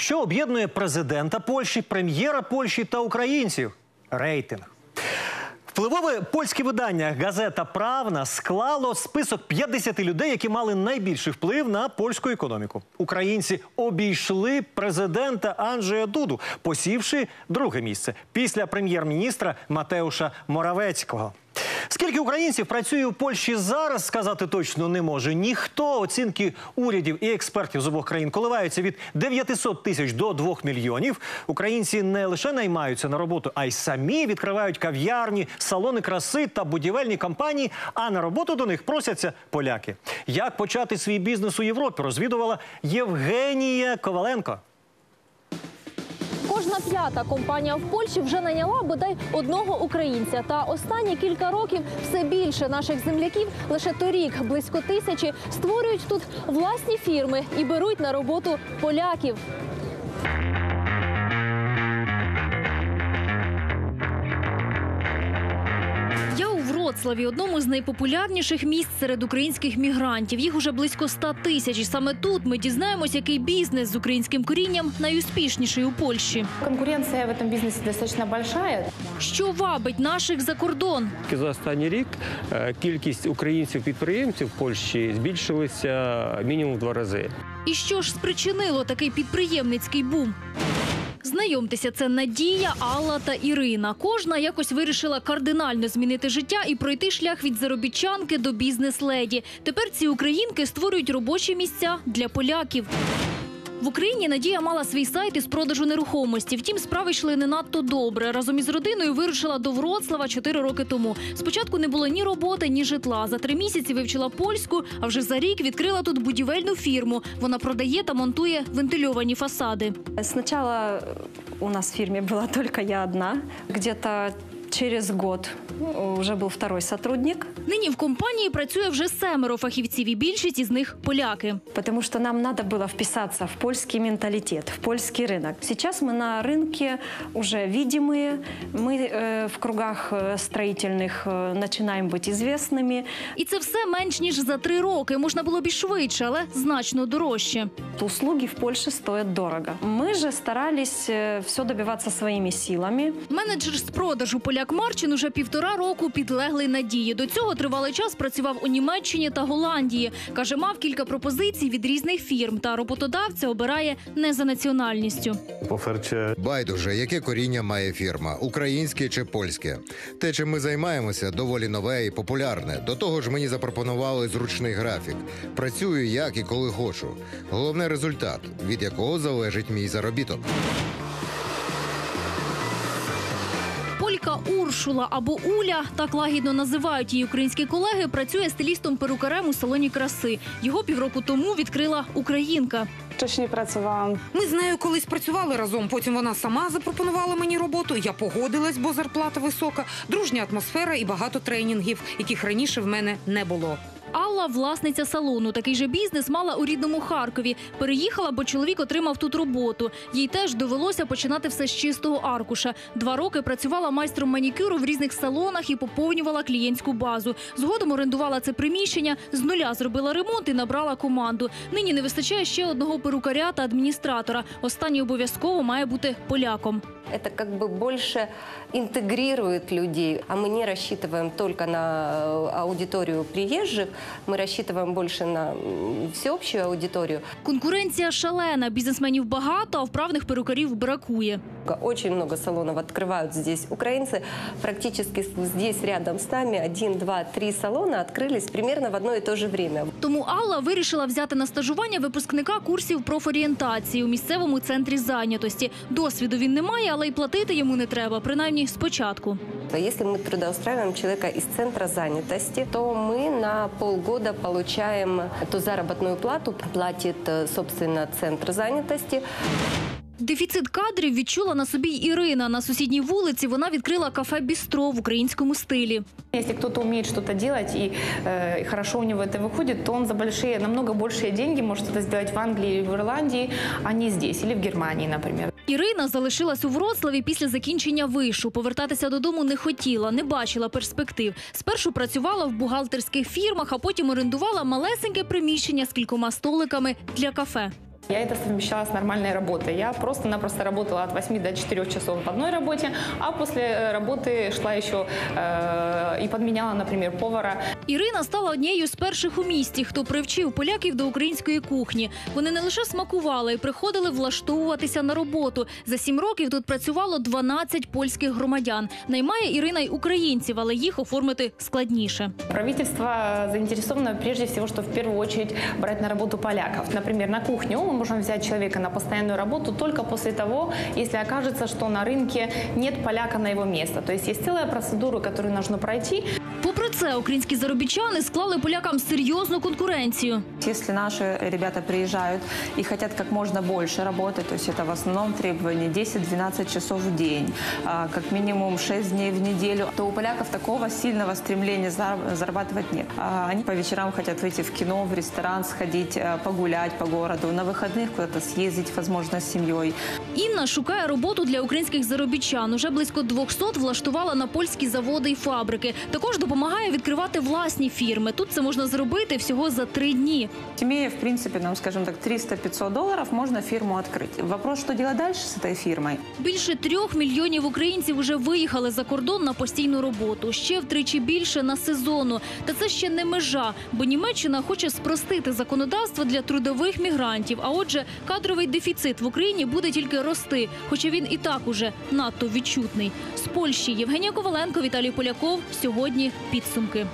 Що об'єднує президента Польщі, прем'єра Польщі та українців? Рейтинг. Впливове польське видання газета Правна склало список 50 людей, які мали найбільший вплив на польську економіку. Українці обійшли президента Анджея Дуду, посівши друге місце після прем'єр-міністра Матеуша Моравецького. Скільки українців працює у Польщі зараз, сказати точно не може. Ніхто оцінки урядів і експертів з обох країн коливаються від 900 тисяч до 2 мільйонів. Українці не лише наймаються на роботу, а й самі відкривають кав'ярні, салони краси та будівельні компанії. А на роботу до них просяться поляки. Як почати свій бізнес у Європі? Розвідувала Євгенія Коваленко. Кожна п'ята компанія в Польщі вже найняла бодай одного українця. Та останні кілька років все більше наших земляків лише торік близько тисячі створюють тут власні фірми і беруть на роботу поляків. Вроцлаві, одному з найпопулярніших місць серед українських мігрантів. Їх уже близько 100 тисяч. І саме тут ми дізнаємось, який бізнес з українським корінням найуспішніший у Польщі. Конкуренция в этом бизнесе достаточно большая. Що вабить наших за кордон? За останній рік е, кількість українців-підприємців в Польщі збільшилася мінімум в два рази. І що ж спричинило такий підприємницький бум? Знайомтеся, це Надія, Алла та Ірина. Кожна якось вирішила кардинально змінити життя і пройти шлях від заробітчанки до бізнес-леді. Тепер ці українки створюють робочі місця для поляків. В Україні Надія мала свій сайт із продажу нерухомості. Втім, справи йшли не надто добре. Разом із родиною вирушила до Вроцлава чотири роки тому. Спочатку не було ні роботи, ні житла. За три місяці вивчила польську, а вже за рік відкрила тут будівельну фірму. Вона продає та монтує вентильовані фасади. Сначала у нас в фирме была только я одна. Где-то через год уже был второй сотрудник, Нині в компанії працює вже семеро фахівців, і більшість із них поляки. потому что нам надо было вписаться в польский менталитет, в польский рынок. Сейчас мы на рынке уже видимые, мы э, в кругах э, строительных э, начинаем быть известными. І це все менш ніж за три роки. Можна було б і швидше, але значно дорожче. Услуги в Польше стоят дорого. Мы же старались все добиваться своими силами. Менеджер з продажу поляк Марчин уже півтора року підлеглий надії. До цього тривалий час працював у Німеччині та Голландії. Каже, мав кілька пропозицій від різних фірм, та роботодавця обирає не за національністю. Байдуже, яке коріння має фірма, українське чи польське. Те, чим ми займаємося, доволі нове і популярне. До того ж, мені запропонували зручний графік. Працюю як і коли хочу. Головне результат, від якого залежить мій заробіток. Полька Уршула або Уля, так лагідно називають її українські колеги, працює стилістом-перукарем у салоні краси. Його півроку тому відкрила українка. Точні працювала. Ми з нею колись працювали разом. Потім вона сама запропонувала мені роботу. Я погодилась, бо зарплата висока, дружня атмосфера і багато тренінгів, яких раніше в мене не було. Алла власниця салону. Такий же бізнес мала у рідному Харкові. Переїхала, бо чоловік отримав тут роботу. Їй теж довелося починати все з чистого аркуша. Два роки працювала майстром манікюру в різних салонах і поповнювала клієнтську базу. Згодом орендувала це приміщення, з нуля зробила ремонт і набрала команду. Нині не вистачає ще одного перукаря та адміністратора. Останній обов'язково має бути поляком. Это как бы больше интегрирует людей, а мы не рассчитываем только на э, аудиторию приезжих, мы рассчитываем больше на м, всеобщую аудиторию. Конкуренція шалена. Бізнесменів багато, а вправних перукарів бракує. Очень много салонов открывают здесь украинцы. Практически здесь рядом с нами один, два, три салона открылись примерно в одно и то же время. Тому Алла вирішила взяти на стажування випускника курсів профорієнтації у місцевому центрі зайнятості. Досвіду він не має, але й платити йому не треба, принаймні спочатку. Если мы трудоустраиваем человека из центра занятости, то мы на полгода получаем эту заработную плату, платит, э, собственно, центр занятости. Дефіцит кадрів відчула на собі й Ірина. На сусідній вулиці вона відкрила кафе Бістро в українському стилі. Если кто-то умеет что-то делать и э, хорошо у него это выходит, то он за большие, намного большие деньги может это сделать в Англии или в Ирландии, а не здесь, или в Германии, например. Ірина залишилась у Вроцлаві після закінчення вишу. Повертатися додому не хотіла, не бачила перспектив. Спершу працювала в бухгалтерських фірмах, а потім орендувала малесеньке приміщення з кількома столиками для кафе. Я это совмещала с нормальной работой. Я просто-напросто работала от 8 до 4 часов в одной работе, а после э, работы шла еще э, и подменяла, например, повара. Ірина стала однією з перших у місті, хто привчив поляків до української кухні. Вони не лише смакували і приходили влаштовуватися на роботу. За сім років тут працювало 12 польських громадян. Наймає Ірина й українців, але їх оформити складніше. Правительство заинтересовано прежде всего, что в первую очередь брать на работу поляков. Например, на кухню мы можем взять человека на постоянную работу только после того, если окажется, что на рынке нет поляка на его место. То есть есть целая процедура, которую нужно пройти. Попри це, українські заробітчани склали полякам серйозну конкуренцію. Если наши ребята приезжают и хотят как можно больше работать, то есть это в основном требование 10-12 часов в день, а, как минимум 6 дней в неделю, то у поляков такого сильного стремления зар- зарабатывать нет. А, Они по вечерам хотят выйти в кино, в ресторан сходить, а, погулять по городу, на выходных куда-то съездить, возможно, с семьей. Інна шукає роботу для українських заробітчан. Уже близько 200 влаштувала на польські заводи і фабрики. Також допомагає відкривати власні фірми. Тут це можна зробити всього за три дні. Имея, в принципе, нам, скажем так, 300-500 долларов, можно фирму открыть. Вопрос, что делать дальше с этой фирмой? Більше трьох мільйонів українців вже виїхали за кордон на постійну роботу. Ще втричі більше на сезону. Та це ще не межа, бо Німеччина хоче спростити законодавство для трудових мігрантів. А отже, кадровий дефіцит в Україні буде тільки рости, хоча він і так уже надто відчутний. З Польщі Євгенія Коваленко, Віталій Поляков. Сьогодні підсумки.